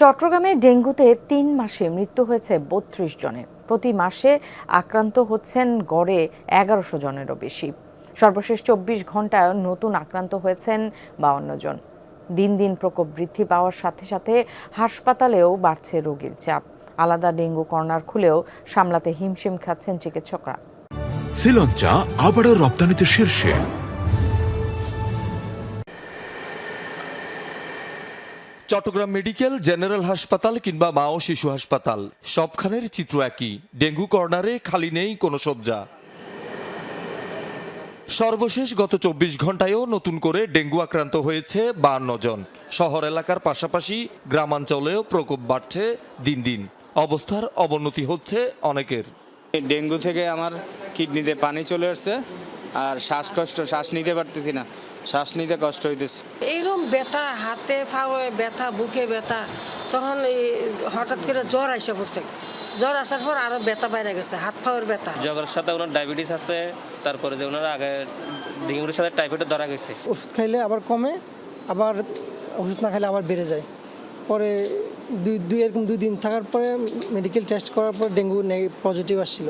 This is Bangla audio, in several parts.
চট্টগ্রামে ডেঙ্গুতে তিন মাসে মৃত্যু হয়েছে বত্রিশ জনের। প্রতি মাসে আক্রান্ত হচ্ছেন গড়ে এগারোশো জনেরও বেশি। সর্বশেষ চব্বিশ ঘন্টায় নতুন আক্রান্ত হয়েছেন বাউন্ন জন। দিন দিন প্রকোপ বৃদ্ধি পাওয়ার সাথে সাথে হাসপাতালেও বাড়ছে রোগীর চাপ। আলাদা ডেঙ্গু কর্নার খুলেও সামলাতে হিমশিম খাচ্ছেন চিকিৎসকরা। শ্রীলঞ্চা আবারও রপ্তানিতে শীর্ষে। চট্টগ্রাম মেডিকেল, জেনারেল হাসপাতাল কিংবা মা ও শিশু হাসপাতাল। সবখানের চিত্র একই। ডেঙ্গু কর্নারে খালি নেই কোনো সজ্জা সর্বশেষ গত চব্বিশ ঘন্টায়ও নতুন করে ডেঙ্গু আক্রান্ত হয়েছে বান্ন জন। শহর এলাকার পাশাপাশি গ্রামাঞ্চলেও প্রকোপ বাড়ছে দিন দিন। অবস্থার অবনতি হচ্ছে অনেকের। ডেঙ্গু থেকে আমার কিডনিতে পানি চলে আসছে। আর শ্বাসকষ্ট শ্বাস নিতে পারতেছি না। শ্বাস নিতে কষ্ট হইতেছে। এইরকম ব্যথা হাতে পায়ে ব্যথা বুকে ব্যথা তখন এই হঠাৎ করে জ্বর আইসা পড়ছে। জ্বর আসার পর আরও ব্যথা বাইরে গেছে হাত পাওয়ার ব্যথা। জ্বরের সাথে ওনার ডায়াবেটিস আছে তারপরে যে ওনার আগে ডেঙ্গুর সাথে টাইফয়েডের ধরা গেছে। ওষুধ খাইলে আবার কমে আবার ওষুধ না খাইলে আবার বেড়ে যায়। পরে দুই দুই এরকম দুই দিন থাকার পরে মেডিকেল টেস্ট করার পর ডেঙ্গু পজিটিভ আসছিল।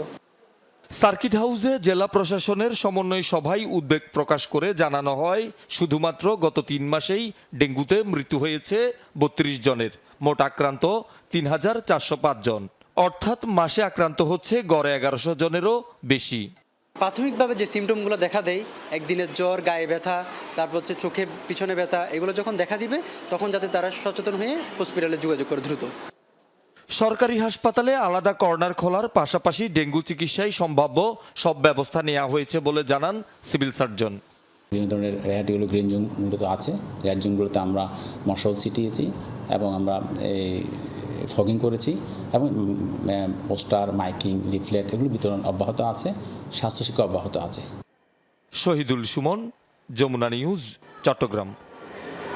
সার্কিট হাউসে জেলা প্রশাসনের সমন্বয় সভায় উদ্বেগ প্রকাশ করে জানানো হয়, শুধুমাত্র গত তিন মাসেই ডেঙ্গুতে মৃত্যু হয়েছে বত্রিশ জনের, মোট আক্রান্ত তিন হাজার চারশো পাঁচ জন। অর্থাৎ মাসে আক্রান্ত হচ্ছে গড়ে এগারোশো জনেরও বেশি। প্রাথমিকভাবে যে সিমটমগুলো দেখা দেয়, একদিনের জ্বর, গায়ে ব্যথা, তারপর হচ্ছে চোখে পিছনে ব্যথা, এগুলো যখন দেখা দিবে, তখন যাতে তারা সচেতন হয়ে হসপিটালে যোগাযোগ করে দ্রুত। সরকারি হাসপাতালে আলাদা কর্নার খোলার পাশাপাশি ডেঙ্গু চিকিৎসায় সম্ভাব্য সব ব্যবস্থা নেওয়া হয়েছে বলে জানান সিভিল সার্জন। বিভিন্ন ধরনের র্যাড এগুলো গ্রিন জোনগুলো তো আছে। র্যাড জোনগুলোতে আমরা মশাও ছিটিয়েছি এবং আমরা এই ফগিং করেছি এবং পোস্টার মাইকিং লিফলেট এগুলো বিতরণ অব্যাহত আছে স্বাস্থ্যশিক্ষা অব্যাহত আছে। শহীদুল সুমন যমুনা নিউজ চট্টগ্রাম।